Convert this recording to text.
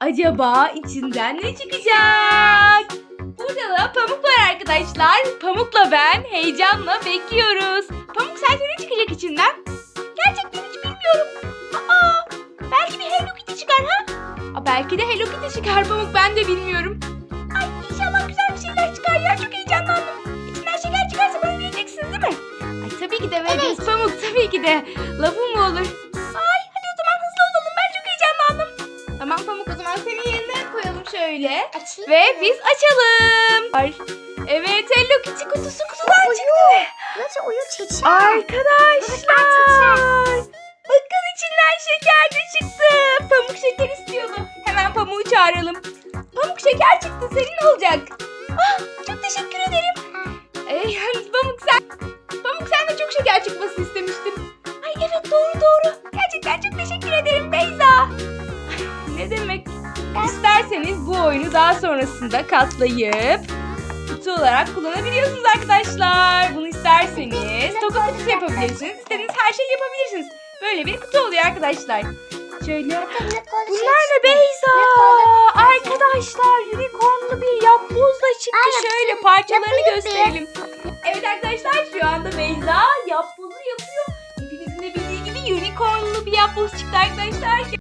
Acaba içinden ne çıkacak? Burada da Pamuk var arkadaşlar. Pamuk'la ben heyecanla bekliyoruz. Pamuk sence ne çıkacak içinden? Gerçekten hiç bilmiyorum. Aa, belki bir Hello Kitty çıkar ha? Aa, belki de Hello Kitty çıkar Pamuk ben de bilmiyorum. Ay inşallah güzel bir şeyler çıkar ya çok heyecanlandım. İçinden şeker çıkarsa bana vereceksiniz değil mi? Ay tabii ki de vereceğiz Pamuk tabii ki de. Lafım mı olur? Şöyle. Açayım Ve mı? biz açalım. Ay, Evet Hello Kitty kutusu kutudan çıktı. Nasıl uyur çiçeği? Arkadaşlar. Bakın içinden şeker de çıktı. Pamuk şeker istiyordu. Hemen Pamuk'u çağıralım. Pamuk şeker çıktı. Senin olacak. Ah, çok teşekkür ederim. Ee, yalnız Pamuk sen... Pamuk sen de çok şeker çıkmasını istemiştin. Ay evet doğru doğru. Gerçekten çok teşekkür ederim Beyza. Ay, ne demek? İsterseniz bu oyunu daha sonrasında katlayıp kutu olarak kullanabiliyorsunuz arkadaşlar. Bunu isterseniz toka kutusu yapabilirsiniz. İstediğiniz her şeyi yapabilirsiniz. Böyle bir kutu oluyor arkadaşlar. Şöyle. Bunlar ne Beyza? Arkadaşlar unicornlu bir yapboz da çıktı. Şöyle parçalarını gösterelim. Evet arkadaşlar şu anda Beyza yapbozu yapıyor. Hepinizin de bildiği gibi unicornlu bir yapboz çıktı arkadaşlar.